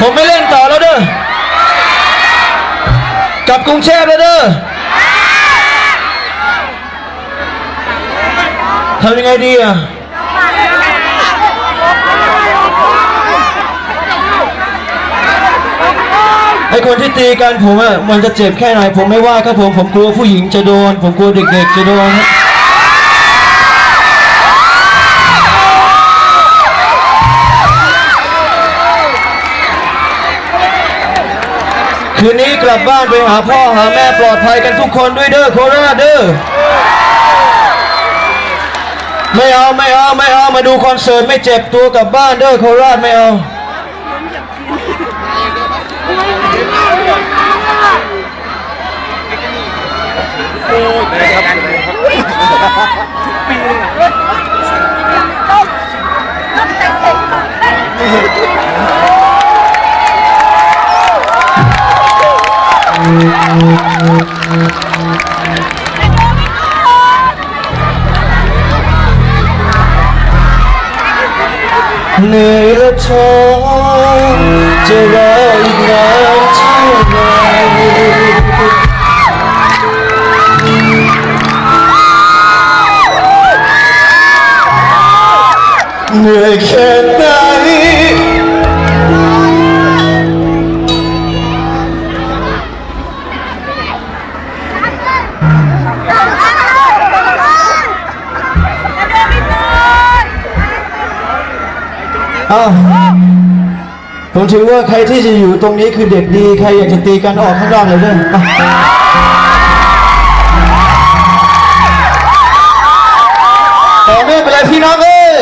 ผมไม่เล่นต่อแล้วเด้อกับกรุงเทพแล้วเด้อทำยังไงดีอะไอคนที่ตีกันผมอะมันจะเจ็บแค่ไหนผมไม่ว่าครับผมผมกลัวผู้หญิงจะโดน ผมกลัวเด็กๆจะโดน คืนนี้กลับบ้านไปหาพ่อหาแม่ปลอดภัยกันทุกคนด้วยเด้อโคราชเด้อไม่เอาไม่เอาไม่เอามาดูคอนเสิร์ตไม่เจ็บตัวกลับบ้านเด้อโคราชไม่เอา เหนื่อยและท้อจะรอ อ้าวผมถือว่าใครที่จะอยู่ตรงนี้คือเด็กดี ใครอยากจะตีกันออกข้างนอกเลยเด้ออะต่อเนื่องไรพี่น้องเอ้ย